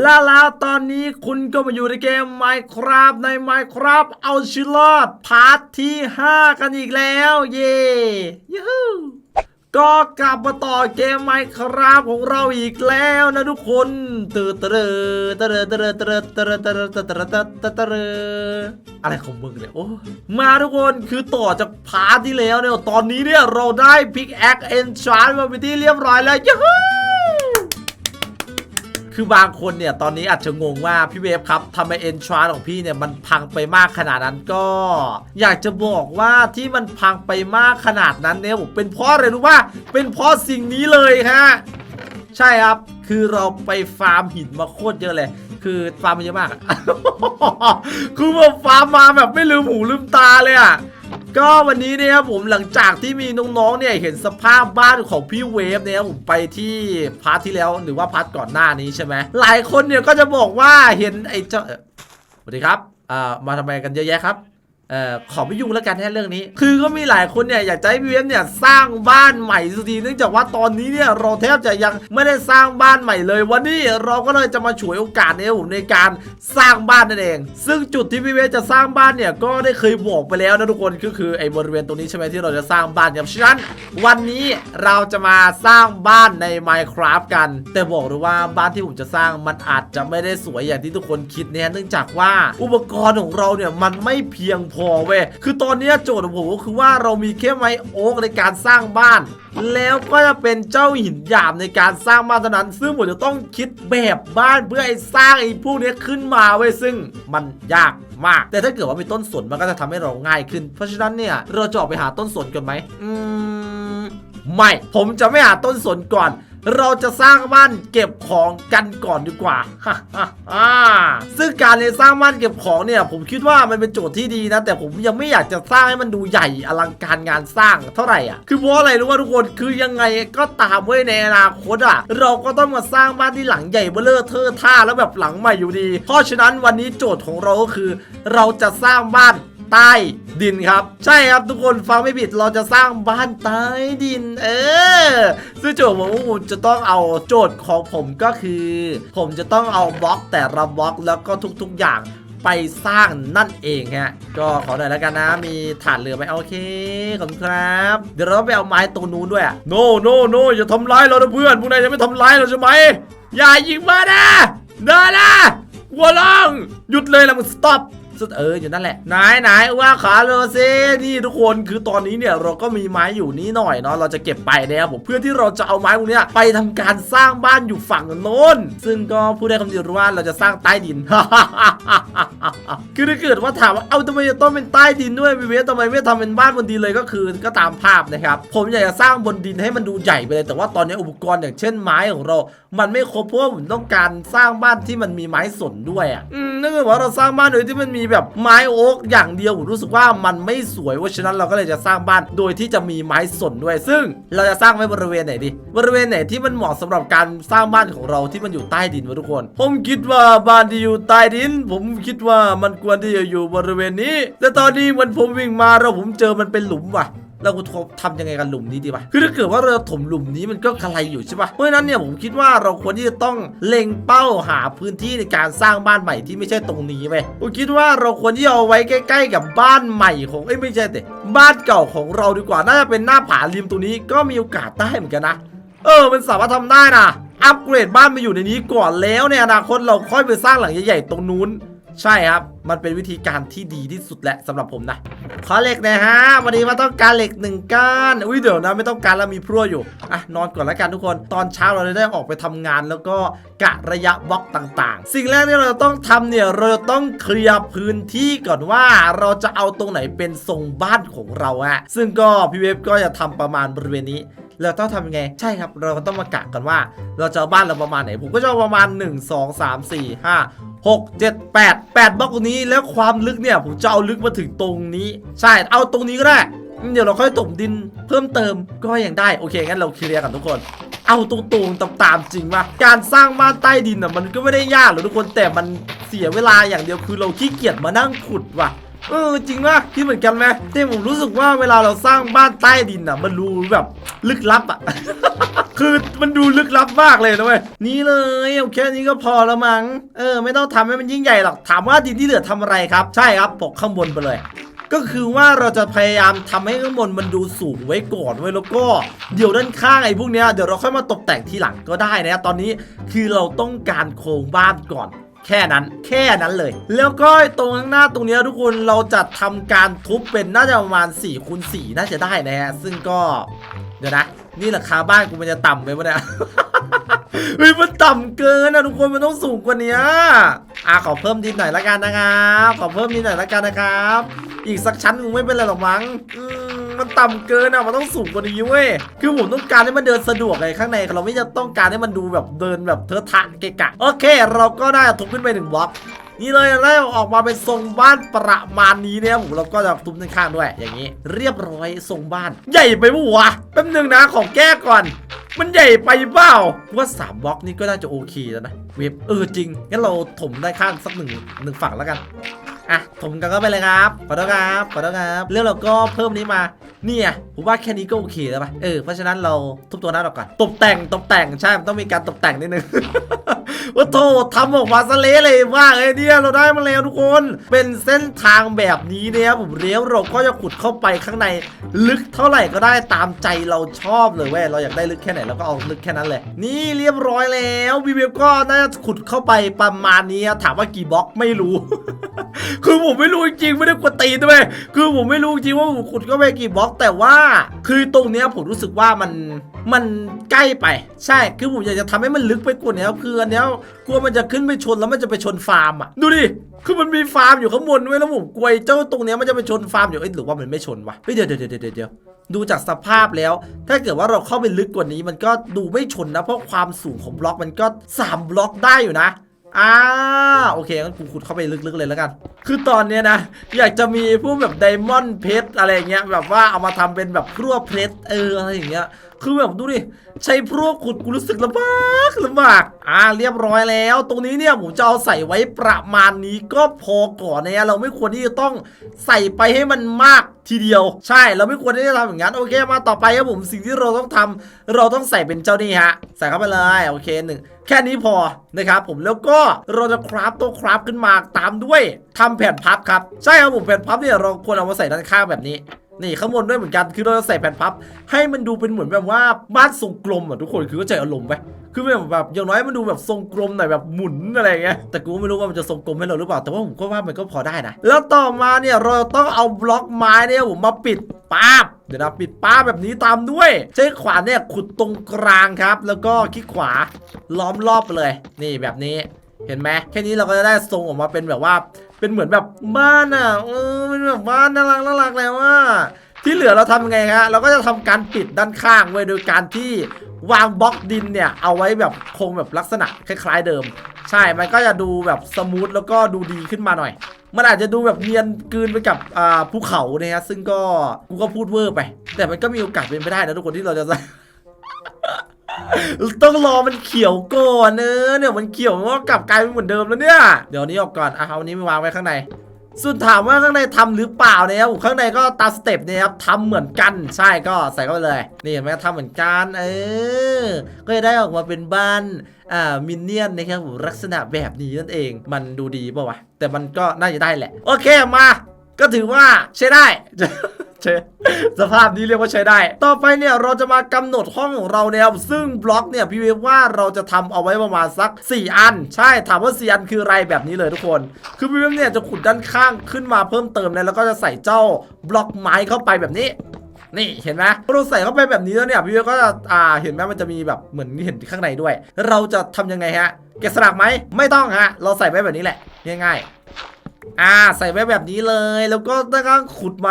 และแล้วตอนนี้คุณก็มาอยู่ในเกม Minecraft ใน Minecraft เอาชีวิตรอดพาร์ทที่ 5 กันอีกแล้ว เย่ยูฮูก็กลับมาต่อเกม Minecraft ของเราอีกแล้วนะทุกคนตอเตอเตอเตอเตอเตอเตอเตอเตอเตอเตอเตอเตออะไรของมึงเนี่ยโอ้มาทุกคนคือต่อจากพาร์ทที่แล้วเนี่ยตอนนี้เนี่ยเราได้ Pickaxe Enchant มาเป็นที่เรียบร้อยแล้วยูฮู คือบางคนเนี่ยตอนนี้อาจจะงงว่าพี่เวฟครับทำไมเอนทรานของพี่เนี่ยมันพังไปมากขนาดนั้นก็ อยากจะบอกว่าที่มันพังไปมากขนาดนั้นเนี่ยผมเป็นเพราะอะไรรู้ว่า เป็นเพราะสิ่งนี้เลยฮะใช่ครับ คือเราไปฟาร์มหินมาโคตรเยอะเลย คือฟาร์มมาเยอะมาก คือแบบฟาร์มมาแบบไม่ลืมหูลืมตาเลยอะ ก็วันนี้เนี่ยครับผมหลังจากที่มีน้องๆเนี่ยเห็นสภาพบ้านของพี่เวฟเนี่ยผมไปที่พาร์ทที่แล้วหรือว่าพาร์ทก่อนหน้านี้ใช่ไหมหลายคนเนี่ยก็จะบอกว่าเห็นไอ้เจ้าสวัสดีครับอ่ามาทำไมกันเยอะแยะครับ เอ่อขอไม่ยุ่งแล้วกันแค่เรื่องนี้ คือก็มีหลายคนเนี่ยอยากจะให้พี่เวฟเนี่ยสร้างบ้านใหม่สักทีเนื่องจากว่าตอนนี้เนี่ยเราแทบจะยังไม่ได้สร้างบ้านใหม่เลย วันนี้เราก็เลยจะมาฉวยโอกาสเนี่ยผมในการสร้างบ้านนั่นเอง ซึ่งจุดที่พี่เวฟจะสร้างบ้านเนี่ยก็ได้เคยบอกไปแล้วนะทุกคนก็คือไอ้บริเวณตรงนี้ใช่ไหมที่เราจะสร้างบ้านครับฉะนั้นวันนี้เราจะมาสร้างบ้านใน Minecraft กัน แต่บอกเลยว่าบ้านที่ผมจะสร้างมันอาจจะไม่ได้สวยอย่างที่ทุกคนคิดเนี่ยเนื่องจากว่าอุปกรณ์ของเราเนี่ยมันไม่เพียงพอเว้ยคือตอนนี้โจทย์ของผมก็คือว่าเรามีแค่ไม้โอ๊กในการสร้างบ้าน แล้วก็จะเป็นเจ้าหินหยาบในการสร้างบ้านเท่านั้น ซึ่งผมจะต้องคิดแบบบ้านเพื่อไอ้สร้างไอ้พวกนี้ขึ้นมาเว้ยซึ่งมันยากมาก แต่ถ้าเกิดว่ามีต้นสนมันก็จะทำให้เราง่ายขึ้น เพราะฉะนั้นเนี่ยเราจะออกไปหาต้นสนกันไหมอืมไม่ ผมจะไม่หาต้นสนก่อน เราจะสร้างบ้านเก็บของกันก่อนดีกว่าซึ่งการในสร้างบ้านเก็บของเนี่ย ผมคิดว่ามันเป็นโจทย์ที่ดีนะ แต่ผมยังไม่อยากจะสร้างให้มันดูใหญ่อลังการงานสร้างเท่าไหร่อะคือเพราะอะไรรู้ว่าทุกคนคือยังไงก็ตามไว้ยในอนาคตอะ เราก็ต้องมาสร้างบ้านที่หลังใหญ่เบ้อเลอเทอท่าแล้วแบบหลังใหม่อยู่ดี เพราะฉะนั้นวันนี้โจทย์ของเราก็คือ เราจะสร้างบ้าน ใต้ดินครับ ใช่ครับทุกคนฟังไม่ผิดเราจะสร้างบ้านใต้ดิน เออซึ่งโจทย์ของผมจะต้องเอาโจทย์ของผมก็คือ ผมจะต้องเอาบล็อกแต่ละบล็อกแล้วก็ทุกๆอย่างไปสร้างนั่นเองฮะ ก็ขอหน่อยแล้วกันนะ มีฐานเรือไหมโอเค ขอบคุณครับ เดี๋ยวเราต้องไปเอาไม้ตรงนู้นด้วยอะโนโนโนอย่าทำร้ายเรานะเพื่อนพวกนายจะไม่ทำร้ายเราใช่ไหม อย่ายิงมานะเดินนะวัวลองหยุดเลยละมึงสต็อป สุดเอออยู่นั่นแหละไหนไหนว่าขาโรเซนี่ทุกคนคือตอนนี้เนี่ยเราก็มีไม้อยู่นี่หน่อยเนาะเราจะเก็บไปนะครับผมเพื่อที่เราจะเอาไม้พวกนี้ไปทำการสร้างบ้านอยู่ฝั่งโน้น ซึ่งก็พูดได้คำเดียวว่าเราจะสร้างใต้ดินคือถ้าเกิดว่าถามว่าเอาทำไมจะต้องเป็นใต้ดินด้วยวิเวททำไมไม่ทำเป็นบ้านบนดินเลยก็คือก็ตามภาพนะครับผมอยากจะสร้างบนดินให้มันดูใหญ่ไปเลย แต่ว่าตอนนี้อุปกรณ์อย่างเช่นไม้ของเรา มันไม่ครบเพราะผมต้องการสร้างบ้านที่มันมีไม้สนด้วยอะอืมถ้าเกิดว่าเราสร้างบ้านโดยที่มันมีแบบไม้โอ๊กอย่างเดียวผมรู้สึกว่ามันไม่สวยเพราะฉะนั้นเราก็เลยจะสร้างบ้านโดยที่จะมีไม้สนด้วย ซึ่งเราจะสร้างไว้บริเวณไหนดีบริเวณไหนที่มันเหมาะสำหรับการสร้างบ้านของเราที่มันอยู่ใต้ดินวะทุกคน ผมคิดว่าบ้านที่อยู่ใต้ดิน ผมคิดว่ามันควรที่จะอยู่บริเวณนี้ แต่ตอนนี้มันผมวิ่งมาแล้วผมเจอมันเป็นหลุมว่ะ เรากูทำยังไงกับหลุมนี้ดีวะคือถ้าเกิดว่าเราถมหลุมนี้มันก็กระไรอยู่ใช่ปะเพราะฉะนั้นเนี่ยผมคิดว่าเราควรที่จะต้องเล็งเป้าหาพื้นที่ในการสร้างบ้านใหม่ที่ไม่ใช่ตรงนี้ไปผมคิดว่าเราควรที่จะเอาไว้ใกล้ ๆ กับบ้านใหม่ของเอ้ยไม่ใช่แต่บ้านเก่าของเราดีกว่าน่าจะเป็นหน้าผาริมตรงนี้ก็มีโอกาสได้เหมือนกันนะ เออ มันสามารถทำได้นะอัปเกรดบ้านมาอยู่ในนี้ก่อนแล้วในอนาคตเราค่อยไปสร้างหลังใหญ่ๆตรงนู้น ใช่ครับ มันเป็นวิธีการที่ดีที่สุดแหละสำหรับผมนะ ขอเหล็กหนะฮะ วันนี้มาต้องการเหล็กหนึ่งก้านอุ้ยเดี๋ยวนะไม่ต้องการแล้วมีพรั่วอยู่ อะนอนก่อนแล้วกันทุกคน ตอนเช้าเราจะได้ออกไปทำงานแล้วก็กะระยะบล็อกต่างๆ สิ่งแรกที่เราจะต้องทำเนี่ย เราจะต้องเคลียร์พื้นที่ก่อนว่าเราจะเอาตรงไหนเป็นทรงบ้านของเราอะซึ่งก็พี่เวฟก็จะทำประมาณบริเวณนี้เราต้องทำยังไง ใช่ครับ เราก็ต้องมากะกันว่า เราจะเอาบ้านเราประมาณไหน ผมก็จะประมาณ 1 2 3 4 5 6 7 8 8บล็อกตรงนี้แล้วความลึกเนี่ยผมจะเอาลึกมาถึงตรงนี้ ใช่เอาตรงนี้ก็ได้ เดี๋ยวเราค่อยตบดินเพิ่มเติมก็ยังได้โอเคงั้นเราเคลียร์กันทุกคนเอาตรงๆตามๆจริงว่าการสร้างบ้านใต้ดินอะมันก็ไม่ได้ยากหรอกทุกคนแต่มันเสียเวลาอย่างเดียวคือเราขี้เกียจมานั่งขุดว่ะ เออจริงป่ะคิดเหมือนกันไหมที่ผมรู้สึกว่าเวลาเราสร้างบ้านใต้ดินอะ มันดูแบบลึกลับอะคือมันดูลึกลับมากเลยนะเว้ยนี่เลยเอาแค่นี้ก็พอแล้วมั้งเออ ไม่ต้องทำให้มันยิ่งใหญ่หรอกถามว่าดินที่เหลือทำอะไรครับ ใช่ครับปกข้างบนไปเลยก็คือว่าเราจะพยายามทำให้ข้างบนมันดูสูงไว้ก่อนไว้แล้วก็เดี๋ยวด้านข้างไอ้พวกเนี้ยเดี๋ยวเราค่อยมาตกแต่งทีหลังก็ได้นะ ตอนนี้คือเราต้องการโครงบ้านก่อน แค่นั้น แค่นั้นเลย แล้วก็ตรงข้างหน้าตรงเนี้ยทุกคนเราจะทำการทุบเป็นน่าจะประมาณ4คูณ4น่าจะได้นะฮะ ซึ่งก็ เดี๋ยวนะ นี่ราคาบ้านกูมันจะต่ำไปปะเนี่ย เฮ้ยมันต่ำเกินนะทุกคนมันต้องสูงกว่านี้อะขอเพิ่มดินหน่อยละกันนะครับขอเพิ่มดินหน่อยละกันนะครับ อีกสักชั้นคงไม่เป็นไรหรอกมั้งอืมมันต่ำเกินอะมันต้องสูงกว่านี้เว้ยคือผมต้องการให้มันเดินสะดวกเลยข้างในเราไม่จะต้องการให้มันดูแบบเดินแบบเทอะทะเกะกะโอเค เราก็ได้ทุบขึ้นไปหนึ่งบล็อกนี่เลยแล้วออกมาเป็นทรงบ้านประมาณนี้เนี่ยผมเราก็จะทุบด้านข้างด้วย อย่างนี้ เรียบร้อยทรงบ้าน ใหญ่ไปปะวะแป๊บนึงนะขอแก้ก่อน มันใหญ่ไปเปล่าว่าสามบล็อกนี่ก็น่าจะโอเคแล้วนะ เว็บเออจริง งั้นเราถมได้ข้างสักหนึ่งหนึ่งฝั่งแล้วกัน อะถมกันก็ไปเลยครับขอโทษครับขอโทษครับแล้วเราก็เพิ่มนี้มาเนี่ยผมว่าแค่นี้ก็โอเคแล้วป่ะเออเพราะฉะนั้นเราทุบตัวนั้นออกก่อนตกแต่งตกแต่งใช่ต้องมีการตกแต่งนิดนึงว่าโททำออกมาซะเละเลยว่าไอ้เนี่ยเราได้มาแล้วทุกคน เป็นเส้นทางแบบนี้เนี่ยผมเลี้ยวเราก็จะขุดเข้าไปข้างในลึกเท่าไหร่ก็ได้ตามใจเราชอบเลยเว้ยเราอยากได้ลึกแค่ไหนเราก็เอาลึกแค่นั้นเลย นี่เรียบร้อยแล้ววีวลก็น่าจะขุดเข้าไปประมาณนี้ถามว่ากี่บล็อกไม่รู้ คือผมไม่รู้จริงๆไม่ได้กวนตีนด้วยคือผมไม่รู้จริงว่าผมขุดเข้าไปกี่บล็อกแต่ว่า คือตรงเนี้ยผมรู้สึกว่ามันมันใกล้ไป ใช่คือผมอยากจะทำให้มันลึกไปกว่านี้คืออันเนี้ยกลัวมันจะขึ้นไปชนแล้วมันจะไปชนฟาร์มอะดูดิคือมันมีฟาร์มอยู่ข้างบนด้วยแล้วผมกลัวเจ้าตรงเนี้ยมันจะไปชนฟาร์มอยู่เอ้หรือว่ามันไม่ชนวะเดี๋ยวเดี๋ยวเดี๋ยวเดี๋ยวดูจากสภาพแล้ว ถ้าเกิดว่าเราเข้าไปลึกกว่านี้ มันก็ดูไม่ชนนะ เพราะความสูงของบล็อกมันก็สามบล็อกได้อยู่นะอ่าโอเคงั้นกูขุดเข้าไปลึกๆเลยแล้วกัน คือตอนเนี้ยนะ อยากจะมีพวกแบบไดมอนด์เพชรอะไรเงี้ยแบบว่าเอามาทำเป็นแบบพรวเพชรเอออะไรอย่างเงี้ยคือแบบดูดิใช้พรวขุดกูรู้สึกลำบากลำบากอ่าเรียบร้อยแล้ว ตรงนี้เนี่ยผมจะเอาใส่ไว้ประมาณนี้ก็พอก่อนนะเราไม่ควรที่จะต้องใส่ไปให้มันมากทีเดียว ใช่เราไม่ควรที่จะทำอย่างนั้นโอเคมาต่อไปครับผมสิ่งที่เราต้องทำเราต้องใส่เป็นเจ้านี่ฮะใส่เข้าไปเลยโอเคหนึ่งแค่นี้พอนะครับผมแล้วก็เราจะคราฟตัวคราฟขึ้นมาตามด้วยทำแผ่นพับครับ ใช่ครับผมแผ่นพับเนี่ยเราควรเอามาใส่ด้านข้างแบบนี้นี่ข้างบนด้วยเหมือนกันคือเราจะใส่แผ่นพับ ให้มันดูเป็นเหมือนแบบว่าบ้านทรงกลมอะทุกคนคือเข้าใจอารมณ์ไหมคือแบบแบบอย่างน้อยมันดูแบบทรงกลมหน่อยแบบหมุนอะไรเงี้ยแต่กูไม่รู้ว่ามันจะทรงกลมให้เราหรือเปล่าแต่ว่าผมก็ว่ามันก็พอได้นะแล้วต่อมาเนี่ยเราต้องเอาบล็อกไม้เนี่ยผมมาปิดป้าบเดี๋ยวนะปิดป้าบแบบนี้ตามด้วย ใช้ขวานเนี่ยขุดตรงกลางครับ แล้วก็คลิกขวาล้อมรอบเลย นี่แบบนี้เห็นไหมแค่นี้เราก็จะได้ทรงออกมาเป็นแบบว่า เป็นเหมือนแบบบ้านอะเออเป็นแบบบ้านน่ารักน่ารักแล้วว่าที่เหลือเราทำยังไงฮะเราก็จะทำการปิดด้านข้างไว้โดยการที่วางบล็อกดินเนี่ยเอาไว้แบบคงแบบลักษณะคล้าย ๆเดิม ใช่มันก็จะดูแบบสมูทแล้วก็ดูดีขึ้นมาหน่อย มันอาจจะดูแบบเนียนกลืนไปกับอ่าภูเขาเนี่ยฮะซึ่งก็กูก็พูดเวอร์ไป แต่มันก็มีโอกาสเป็นไปได้นะทุกคนที่เราจะ ต้องรอมันเขียวก่อนเนอะเนี่ยมันเขียวมันก็กลับกลายเป็นเหมือนเดิมแล้วเนี่ยเดี๋ยวนี้ออกก่อนอะเอาอันนี้ไปวางไว้ข้างในส่วนถามว่าข้างในทำหรือเปล่าเนี่ยครับข้างในก็ตามสเต็ปเนี่ยครับทำเหมือนกันใช่ก็ใส่เข้าไปเลย นี่เห็นไหมทำเหมือนกันเออก็จะได้ออกมาเป็นบ้านอ่ามินเนี่ยนนะครับผมลักษณะแบบนี้นั่นเอง มันดูดีป่าวะแต่มันก็น่าจะได้แหละ โอเคมา ก็ถือว่าใช้ได้ ใช่สภาพนี้เรียกว่าใช้ได้ ต่อไปเนี่ยเราจะมากำหนดห้องของเราเนี่ยซึ่งบล็อกเนี่ยพี่เวฟว่าเราจะทำเอาไว้ประมาณสัก 4 อัน ใช่ถามว่า4อันคืออะไรแบบนี้เลยทุกคน คือพี่เวฟเนี่ยจะขุดด้านข้างขึ้นมาเพิ่มเติมเลยแล้วก็จะใส่เจ้าบล็อกไม้เข้าไปแบบนี้นี่เห็นไหมพอเราใส่เข้าไปแบบนี้แล้วเนี่ยพี่เวก็จะอ่าเห็นไหมมันจะมีแบบเหมือนเห็นข้างในด้วย เราจะทำยังไงฮะแกะสลักไหมไม่ต้องฮะ เราใส่ไว้แบบนี้แหละง่ายๆอ่าใส่ไว้แบบนี้เลย แล้วก็ต้องขุดไหม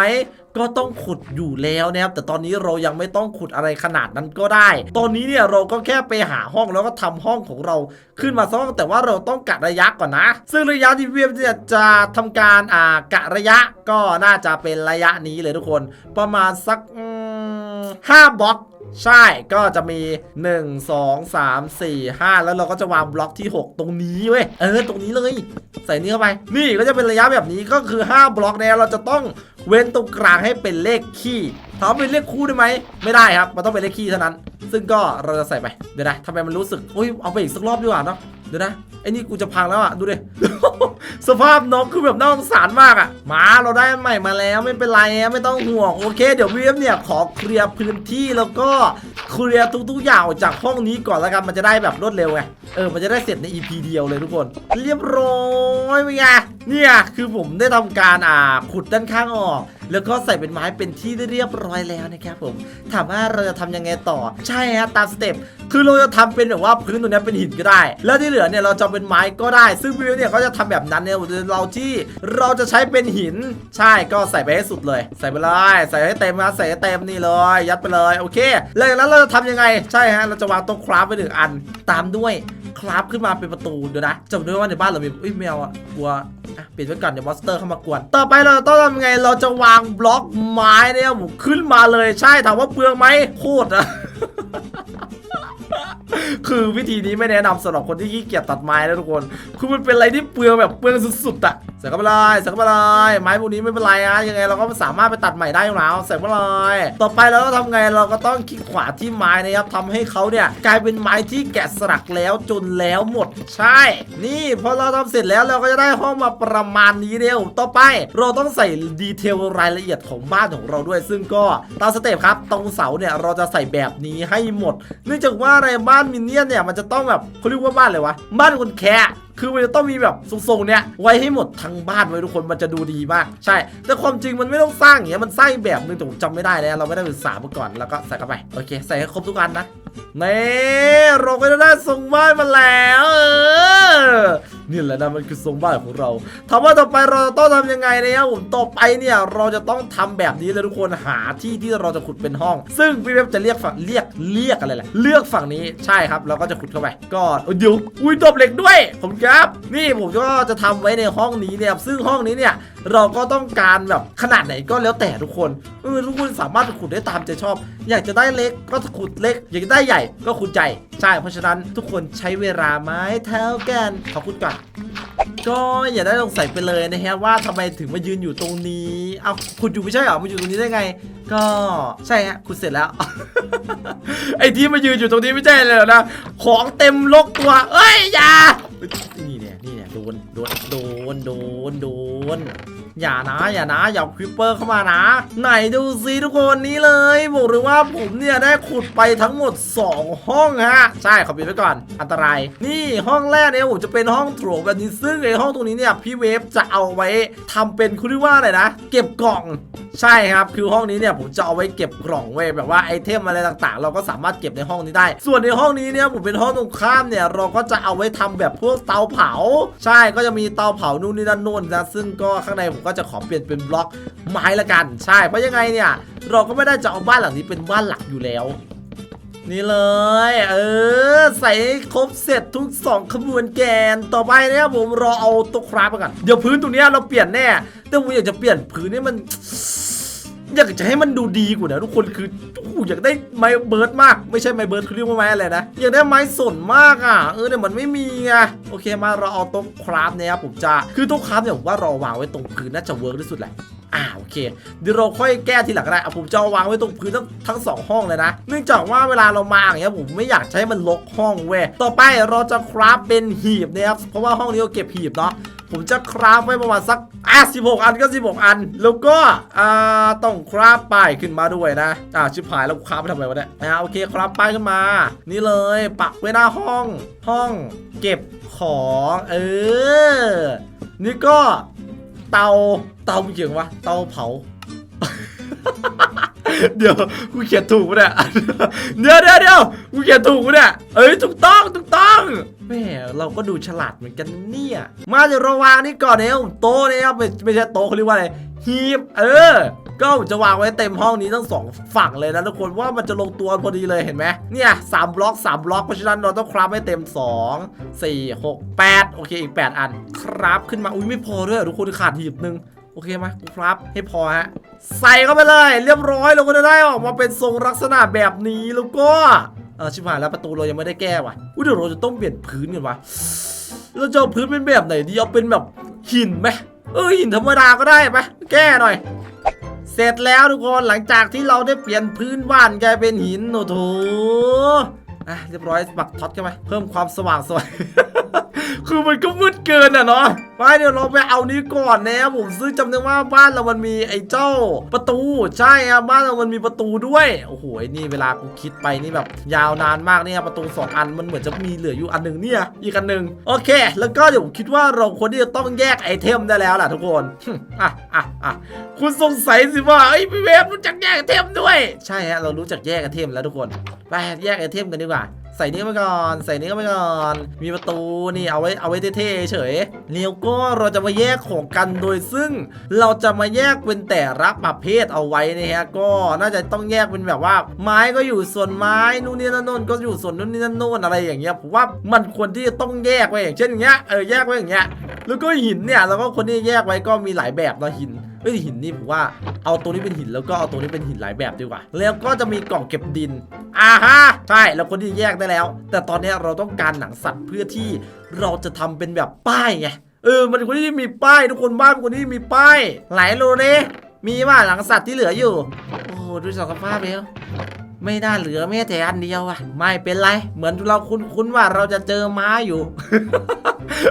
ก็ต้องขุดอยู่แล้วนะครับแต่ตอนนี้เรายังไม่ต้องขุดอะไรขนาดนั้นก็ได้ ตอนนี้เนี่ยเราก็แค่ไปหาห้องแล้วก็ทำห้องของเราขึ้นมาซ่องแต่ว่าเราต้องกะระยะก่อนนะ ซึ่งระยะที่เวียมจะจะทำการอ่ากะระยะก็น่าจะเป็นระยะนี้เลยทุกคน ประมาณสักห้าบล็อก ใช่ก็จะมี 1 2 3 4 5 แล้วเราก็จะวางบล็อกที่ 6 ตรงนี้เว้ยเออตรงนี้เลย ใส่นี้เข้าไป นี่ก็จะเป็นระยะแบบนี้ก็คือ 5 บล็อกเนี่ยเราจะต้องเว้นตรงกลางให้เป็นเลขคี่ถามเป็นเลขคู่ได้ไหมไม่ได้ครับ มันต้องเป็นเลขคี่เท่านั้น ซึ่งก็เราจะใส่ไปเดี๋ยวนะทำไมมันรู้สึกโอ้ยเอาไปอีกสักรอบดีกว่าเนาะ เดี๋ยวนะไอ้นี่กูจะพังแล้วอะดูดิ สภาพน้องคือแบบน่าสงสารมากอะมาเราได้ใหม่มาแล้วไม่เป็นไรไม่ต้องห่วงโอเค เดี๋ยววีเอฟเนี่ยขอเคลียร์พื้นที่แล้วก็เคลียร์ทุกๆอย่างออกจากห้องนี้ก่อนแล้วกันมันจะได้แบบรวดเร็วไงเออมันจะได้เสร็จใน EP เดียวเลยทุกคน เรียบร้อยไป็นไง เนี่ยคือผมได้ทำการอ่าขุดด้านข้างออก แล้วก็ใส่เป็นไม้เป็นที่เรียบร้อยแล้วนะครับผมถามว่าเราจะทำยังไงต่อ ใช่ฮะตามสเต็ปคือเราจะทำเป็นแบบว่าพื้นตรงนี้เป็นหินก็ได้ แล้วที่เหลือเนี่ยเราจะเป็นไม้ก็ได้ ซึ่งวิวเนี่ยเขาจะทำแบบนั้นเนี่ยเราที่เราจะใช้เป็นหิน ใช่ก็ใส่ไปให้สุดเลย ใส่ไปเลยใส่ให้เต็มนะใส่ให้เต็มนี่เลย ยัดไปเลยโอเคแล้วจากนั้นเราจะทำยังไง ใช่ฮะเราจะวางตรงคราฟไว้หนึ่งอันตามด้วย คราฟขึ้นมาเป็นประตูเดี๋ยวนะจำได้ว่าในบ้านเรามีอุ้ยแมวอะกลัวอะปิดไว้ก่อนเดี๋ยวมอนสเตอร์เข้ามากวน ต่อไปเราต้องทำยังไงเราจะวางบล็อกไม้เนี่ยผมขึ้นมาเลยใช่ถามว่าเปลืองไหมโคตรอะคือวิธีนี้ไม่แนะนำสำหรับคนที่ขี้เกียจตัดไม้นะทุกคน คือมันเป็นอะไรที่เปลืองแบบเปลืองสุดๆอะ ส่เข้าไปเลยใส่เข้าไปเลยไม้พวกนี้ไม่เป็นไรอะยังไงเราก็สามารถไปตัดใหม่ได้อยู่แล้วใส่เข้าไปเลยต่อไปเราต้องทำไงเราก็ต้องคลิกขวาที่ไม้นะครับทำให้เขาเนี่ยกลายเป็นไม้ที่แกะสลักแล้วจนแล้วหมดใช่ นี่พอเราทำเสร็จแล้วเราก็จะได้ห้องมาประมาณนี้เดียวต่อไป เราต้องใส่ดีเทลรายละเอียดของบ้านของเราด้วย ซึ่งก็ตามสเต็ปครับตรงเสาเนี่ยเราจะใส่แบบนี้ให้หมด เนื่องจากว่าอะไรบ้านมินเนี่ยนเนี่ยมันจะต้องแบบเขาเรียกว่าบ้านอะไรวะบ้านคนแคะ คือมันจะต้องมีแบบทรงๆเนี้ยไว้ให้หมดทั้งบ้านไว้ทุกคนมันจะดูดีมาก ใช่ แต่ความจริงมันไม่ต้องสร้างอย่างเงี้ยมันสร้างแบบนึงแต่ผมจำไม่ได้แล้วเราไม่ได้ศึกษามาก่อนแล้วก็ใส่เข้าไปโอเค ใส่ให้ครบทุกอันนะนี่เราก็ได้ทรงบ้านมาแล้วเออนี่แหละนะมันคือทรงบ้านของเราถามว่าต่อไปเราจะต้องทำยังไงเนี่ยผมต่อไปเนี่ยเราจะต้องทำแบบนี้เลยทุกคนหาที่ที่เราจะขุดเป็นห้อง ซึ่งพี่เว็บจะเรียกฝั่งเรียกเรียกอะไรแหละเลือกฝั่งนี้ใช่ครับเราก็จะขุดเข้าไปก็เดี๋ยวอุ้ยตบเหล็กด้วย ผมครับ นี่ผมก็จะทำไว้ในห้องนี้เนี่ยซึ่งห้องนี้เนี่ยเราก็ต้องการแบบขนาดไหนก็แล้วแต่ทุกคนเออทุกคนสามารถขุดได้ตามใจชอบ อยากจะได้เล็กก็ขุดเล็ก อยากจะได้ใหญ่ก็ขุดใหญ่ใช่เพราะฉะนั้นทุกคนใช้เวลาไม้เท่ากันขอขุดก่อน ก็อย่าได้สงสัยไปเลยนะฮะว่าทำไมถึงมายืนอยู่ตรงนี้เอาขุดอยู่ไม่ใช่เหรอมาอยู่ตรงนี้ได้ไง ก็ใช่ฮะขุดเสร็จแล้ว ไอ้ที่มายืนอยู่ตรงนี้ไม่ใช่เลยหรอนะของเต็มลกตัว เอ้ยอย่านี่เนี่ยนี่เนี่ยโดนโดนโดนโดนโดน อย่านะอย่านะอย่าคริปเปอร์เข้ามานะ ไหนดูซิทุกคนนี้เลยบอกเลยว่าผมเนี่ยได้ขุดไปทั้งหมด 2 ห้องฮะ ใช่ขอปิดไว้ก่อนอันตราย นี่ห้องแรกเนี่ยผมจะเป็นห้องโถงแบบนี้ซึ่งไอห้องตรงนี้เนี่ยพี่เวฟจะเอาไว้ทำเป็นคุณเรียกว่าอะไรนะ เก็บกล่องใช่ครับคือห้องนี้เนี่ยผมจะเอาไว้เก็บกล่องไว้แบบว่าไอเทมอะไรต่างๆ เราก็สามารถเก็บในห้องนี้ได้ ส่วนในห้องนี้เนี่ยผมเป็นห้องตรงข้ามเนี่ยเราก็จะเอาไว้ทำแบบพวกเตาเผา ใช่ก็จะมีเตาเผานู่นนี่นั่นนู่นนะซึ่งก็ข้างในผมก็จะขอเปลี่ยนเป็นบล็อกไม้ละกัน ใช่ เพราะยังไงเนี่ย เราก็ไม่ได้จะเอาบ้านหลังนี้เป็นบ้านหลักอยู่แล้ว นี่เลย เออ ใส่ครบเสร็จทุกสองขบวนแกน ต่อไปนะครับผมรอเอาตัวคราฟก่อน เดี๋ยวพื้นตรงนี้เราเปลี่ยนแน่ แต่ผมอยากจะเปลี่ยนพื้นนี่มัน อยากจะให้มันดูดีกว่านะทุกคนคืออยากได้ไม้เบิร์ดมาก ไม่ใช่ไม้เบิร์ดคือเรียกว่าไม้อะไรนะ อยากได้ไม้สนมากอะ เออแต่มันไม่มีไงโอเคมาเราเอาโต๊ะคราฟเนี่ยครับผมจะ คือโต๊ะคราฟเนี่ยผมว่าราวางไว้ตรงพื้นน่าจะเวิร์กที่สุดแหละอ่าโอเคเดี๋ยวเราค่อยแก้ทีหลังก็ได้เอาผมจะาวางไว้ตรงพื้นทั้งทั้งสองห้องเลยนะ เนื่องจากว่าเวลาเรามาอย่างเงี้ยผมไม่อยากใช้มันลกห้องเว้ยต่อไปเราจะคราฟเป็นหีบนะครับเพราะว่าห้องนี้เราเก็บหีบเนาะ ผมจะคราฟไว้ประมาณสักอะ16 อันก็16 อัน แล้วก็อ่าต้องคราฟป้ายขึ้นมาด้วยนะอ่าชิบหายแล้วคราฟไปทำไมวะเนี่ยอ่าโอเคคราฟป้ายขึ้นมา นี่เลยปักไว้หน้าห้องห้องเก็บของเออนี่ก็เตาเตาเกี่ยววะเตาเผาเดี๋ยวกูเขียนถูกปะเนี่ยเดี๋ยวเดี๋ยวเดี๋ยวกูเขียนถูกปะเนี่ยเอ้ยถูกต้องถูกต้อง แม่เราก็ดูฉลาดเหมือนกันเนี่ย มาเดี๋ยวเราวางนี่ก่อนเนี่ยโต๊ะนี่ครับไม่ไม่ใช่โต๊ะเขาเรียกว่าอะไรฮีบเออ ก็จะวางไว้เต็มห้องนี้ทั้งสองฝั่งเลยนะทุกคนว่ามันจะลงตัวพอดีเลยเห็นไหมเนี่ยสามบล็อกสามบล็อกเพราะฉะนั้นเราต้องคราฟให้เต็ม 2 4 6 8 โอเคอีก 8 อัน คราฟขึ้นมาอุ้ยไม่พอด้วยทุกคนขาดหีบหนึ่งโอเคไหมกูครับให้พอฮะใส่เข้าไปเลย เรียบร้อยเราก็จะได้ออกมาเป็นทรงลักษณะแบบนี้แล้วก็ เออชิบหายแล้วประตูเรายังไม่ได้แก้ว่ะอุ้ยเดี๋ยวเราจะต้องเปลี่ยนพื้นกันวะเราจะเอาพื้นเป็นแบบไหนดีเอาเป็นแบบหินไหมเออหินธรรมดาก็ได้ไหมแก้หน่อย เสร็จแล้วทุกคนหลังจากที่เราได้เปลี่ยนพื้นบ้านกลายเป็นหินโอ้โถอะเรียบร้อยปักท็อตกันไหมเพิ่มความสว่างสวย คือมันก็มืดเกินอะเนาะไปเดี๋ยวเราไปเอานี้ก่อนนะผมซื้อจำได้ว่าบ้านเรามันมีไอ้เจ้าประตูใช่ครับบ้านเรามันมีประตูด้วยโอ้โหนี่เวลากูคิดไปนี่แบบ ยาวนานมากเนี่ยประตูสองอันมันเหมือนจะมีเหลืออยู่อันหนึ่งเนี่ยอีกอันหนึ่งโอเค แล้วก็เดี๋ยวผมคิดว่าเราควรที่จะต้องแยกไอเทมได้แล้วล่ะทุกคนอะอะอะคุณสงสัยสิว่าไอ้พี่เวฟรู้จักแยกไอเทมด้วย ใช่ฮะเรารู้จักแยกไอเทมแล้วทุกคนไปแยกไอเทมกันดีกว่า ใส่นี้ไปก่อน ใส่นี้เข้าไปก่อน มีประตูนี่เอาไว้เอาไว้เท่ๆเฉยแล้วก็เราจะมาแยกของกันโดยซึ่งเราจะมาแยกเป็นแต่ละประเภทเอาไว้นะฮะก็น่าจะต้องแยกเป็นแบบว่า ไม้ก็อยู่ส่วนไม้นู่นนี่นั่นโน่นก็อยู่ส่วนนู่นนี่นั่นโน่นอะไรอย่างเงี้ยผมว่ามันควรที่จะต้องแยกไว้อย่างเช่นอย่างเงี้ยเออแยกไว้อย่างเงี้ยแล้วก็หินเนี่ยเราก็คนที่แยกไว้ก็มีหลายแบบเนาะหิน เอ้ยหินนี่ผมว่าเอาตัวนี้เป็นหินแล้วก็เอาตัวนี้เป็นหินหลายแบบดีกว่า แล้วก็จะมีกล่องเก็บดินอ่าฮะใช่เราคนที่แยกได้แล้ว แต่ตอนนี้เราต้องการหนังสัตว์เพื่อที่เราจะทำเป็นแบบป้ายไงเออมันคนที่มีป้ายทุกคนบ้านคนที่มีป้ายหลายโลเลยมีว่าหลังสัตว์ที่เหลืออยู่ โอ้ดูสภาพแล้ว ไม่น่าเหลือแม้แต่อันเดียวอะไม่เป็นไร เหมือนเราคุ้นๆว่าเราจะเจอม้าอยู่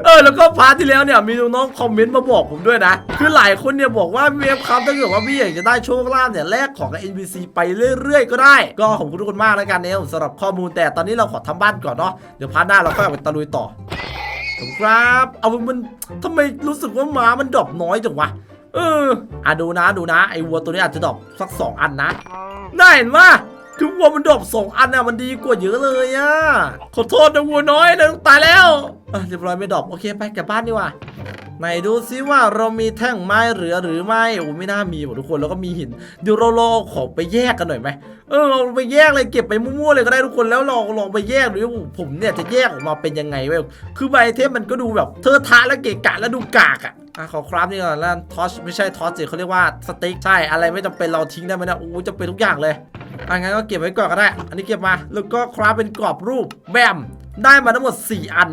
เออแล้วก็พาร์ทที่แล้วเนี่ยมีน้องๆคอมเมนต์มาบอกผมด้วยนะ คือหลายคนเนี่ยบอกว่าเวฟครับถ้าเกิดว่าพี่อยากจะได้โชคลาภเนี่ยแลกของกับ NPC ไปเรื่อยๆ ก็ได้ ก็ขอบคุณทุกคนมากแล้วกันเนี่ยสำหรับข้อมูลแต่ตอนนี้เราขอทำบ้านก่อนเนาะเดี๋ยวพาร์ทหน้าเราก็ไปตะลุยต่อขอบคุณครับเอามันทำไมรู้สึกว่าม้ามันดรอปน้อยจังวะเอออะดูนะดูนะไอ้วัวตัวนี้อาจจะดรอปสักสองอันนะได้เห็นว่า คือวัวมันดรอปสองอันน่ะมันดีกว่าเยอะเลยอะขอโทษนะวัวน้อยนะตายแล้วอะเรียบร้อยไม่ดรอปโอเคไปกลับบ้านดีกว่าไหนดูซิว่าเรามีแท่งไม้เหลือหรือไม่โอ้ไม่น่ามีหมดทุกคนแล้วก็มีหินเดี๋ยวเราลองของไปแยกกันหน่อยไหมเออเราไปแยกเลยเก็บไปมั่วๆเลยก็ได้ทุกคนแล้วลองลองไปแยกดูว่าผมเนี่ยจะแยกออกมาเป็นยังไงเว้ยคือใบเทมมันก็ดูแบบเทอทะและเกะกะและดูกากอะอะขอคราฟนี่ก่อนแล้วทอชไม่ใช่ทอชสิเขาเรียกว่าสติ๊กใช่อะไรไม่จำเป็นเราทิ้งได้ไหมนะโอ้จะเป็นทุกอย่างเลย อะงั้นก็เก็บไว้ก่อนก็ได้ อันนี้เก็บมา แล้วก็คราฟเป็นกรอบรูปแบมได้มาทั้งหมด 4 อัน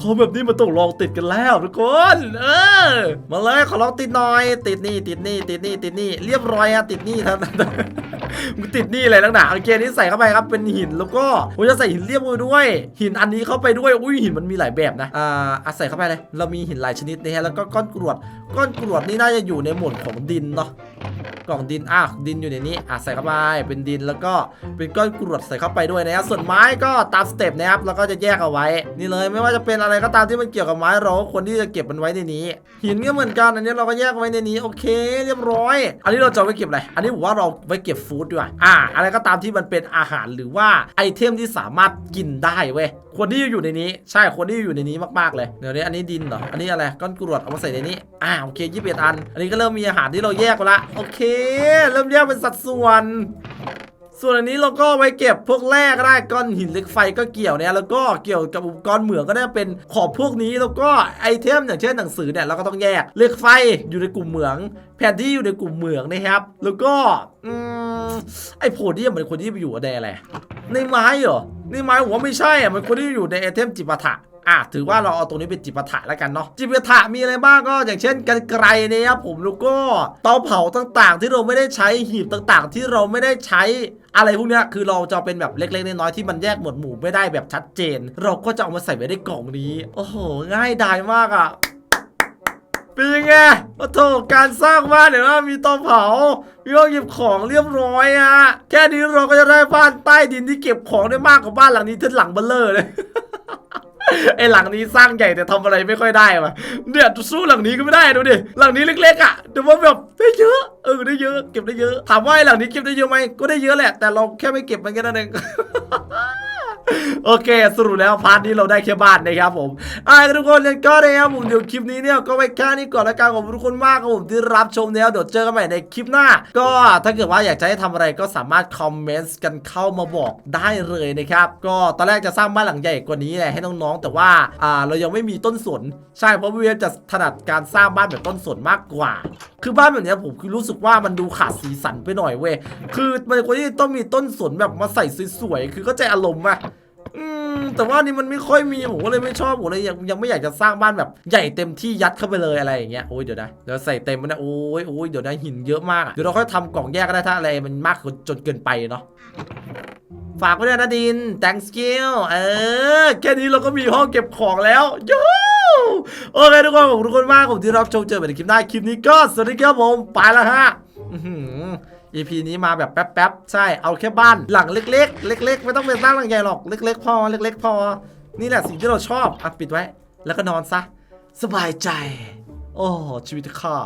ของแบบนี้มันต้องลองติดกันแล้วทุกคน เออ มาเลยขอลองติดหน่อย ติดนี่ติดนี่ติดนี่ติดนี่เรียบร้อยอะติดนี่ครับมึงติดนี่เลยนักหนาโอเคนี้ใส่เข้าไปครับเป็นหินแล้วก็ผมจะใส่หินเรียบมือด้วย หินอันนี้เข้าไปด้วยอุ้ยหินมันมีหลายแบบนะอ่าอะใส่เข้าไปเลย เรามีหินหลายชนิดนะฮะแล้วก็ก้อนกรวดก้อนกรวดนี่น่าจะอยู่ในหมวดของดินเนาะ กล่องดินอะดินอยู่ในนี้อะใส่เข้าไปเป็นดินแล้วก็เป็นก้อนกรวดใส่เข้าไปด้วยนะครับส่วนไม้ก็ตามสเต็ปนะครับแล้วก็จะแยกเอาไว้ นี่เลยไม่ว่าจะเป็นอะไรก็ตามที่มันเกี่ยวกับไม้เราก็ควรที่จะเก็บมันไว้ในนี้ หินก็เหมือนกันอันนี้เราก็แยกไว้ในนี้โอเค เรียบร้อย อันนี้เราจะเอาไว้เก็บอะไรอันนี้ผมว่าเราไว้เก็บฟู้ดดีกว่าอะอะไรก็ตามที่มันเป็นอาหารหรือว่าไอเทมที่สามารถกินได้เว้ยคนที่อยู่ในนี้ใช่คนที่อยู่ในนี้มากๆเลยเดี๋ยวนี้อันนี้ดินเหรออันนี้อะไรก้อนกรวดเอามาใส่ในนี้อ่าโอเคยี่สิบเอ็ดอัน อันนี้ก็เริ่มมีอาหารที่เราแยกละโอเค เริ่มแยกเป็นสัดส่วน ส่วนอันนี้เราก็ไว้เก็บพวกแร่ก็ได้ก้อนหินเล็กไฟก็เกี่ยวเนี่ยแล้วก็เกี่ยวกับอุปกรณ์เหมืองก็ได้เป็นของพวกนี้แล้วก็ไอเทมอย่างเช่นหนังสือเนี่ยเราก็ต้องแยกเล็กไฟอยู่ในกลุ่มเหมือง แผนที่อยู่ในกลุ่มเหมืองนะครับ แล้วก็อืมไอโพเดียมมันคนที่ไปอยู่ในอะไรในไม้เหรอในไม้ผมว่าไม่ใช่อะมันคนที่อยู่ในไอเทมจิปาถะ อะถือว่าเราเอาตรงนี้เป็นจิปาถะแล้วกันเนาะจิปาถะมีอะไรบ้างก็อย่างเช่นกันไกรนะครับผมแล้วก็เตาเผาต่างๆ ที่เราไม่ได้ใช้หีบต่างๆ ที่เราไม่ได้ใช้อะไรพวกเนี้ยคือเราจะเอาเป็นแบบเล็กๆน้อยๆที่มันแยกหมวดหมู่ไม่ได้แบบชัดเจน เราก็จะเอามาใส่ไว้ในกล่องนี้ โอ้โห ง่ายดายมากอะเป็นยังไงโอ้โถการสร้างบ้านเห็นว่ามีเตาเผา มีห้องเก็บของเรียบร้อยอะแค่นี้เราก็จะได้บ้านใต้ดินที่เก็บของได้มากกว่าบ้านหลังนี้ทั้งหลังเบลเลอร์เลย ไอหลังนี้สร้างใหญ่แต่ทำอะไรไม่ค่อยได้ว่ะเนี่ยสู้หลังนี้ก็ไม่ได้ดูดิหลังนี้เล็กๆอะแต่ว่าแบบได้เยอะเออได้เยอะเก็บได้เยอะถามว่าไอหลังนี้เก็บได้เยอะไหมก็ได้เยอะแหละแต่เราแค่ไม่เก็บมันแค่นั้นเอง โอเค สรุปแล้วพาร์ทนี้เราได้แค่บ้านนะครับผมอ่าทุกคนก็นะครับผมเดี๋ยวคลิปนี้เนี่ยก็ไว้แค่นี้ก่อนละกันขอบคุณทุกคนมากครับผมที่รับชมแล้วเดี๋ยวเจอกันใหม่ในคลิปหน้า ก็ถ้าเกิดว่าอยากจะให้ทำอะไรก็สามารถคอมเมนต์กันเข้ามาบอกได้เลยนะครับก็ตอนแรกจะสร้างบ้านหลังใหญ่กว่านี้แหละให้น้องๆ แต่ว่าอ่าเรายังไม่มีต้นสนใช่เพราะพี่เวจะถนัดการสร้างบ้านแบบต้นสนมากกว่า คือบ้านแบบเนี้ยผมคือรู้สึกว่ามันดูขาดสีสันไปหน่อยเว้ยคือมันควรที่ต้องมีต้นสนแบบมาใส่สวยๆคือก็ใจอารมณ์อะ แต่ว่านี่มันไม่ค่อยมีผมก็เลยไม่ชอบผมเลยยังยังไม่อยากจะสร้างบ้านแบบใหญ่เต็มที่ยัดเข้าไปเลยอะไรอย่างเงี้ยโอ้ยเดี๋ยวนะเดี๋ยวใส่เต็มมันนะโอ้ยโอ้ยเดี๋ยวนะหินเยอะมากอะเดี๋ยวเราค่อยทำกล่องแยกก็ได้ถ้าอะไรมันมากจนเกินไปเนาะฝากไว้ด้วยนะดิน thanks you เออ แค่นี้เราก็มีห้องเก็บของแล้วยูโอเคทุกคนขอบคุณทุกคนมากผมที่รับชมเจอกันในคลิปหน้าคลิปนี้ก็สวัสดีครับผม ไปแล้วฮะอื EP นี้มาแบบแป๊บๆ ใช่ เอาแค่บ้านหลังเล็ก ๆ เล็ก ๆ ไม่ต้องเป็นบ้านหลังใหญ่หรอก เล็ก ๆ พอ เล็ก ๆ พอ นี่แหละสิ่งที่เราชอบอปิดไว้ แล้วก็นอนซะ สบายใจ โอ้ชีวิตข้า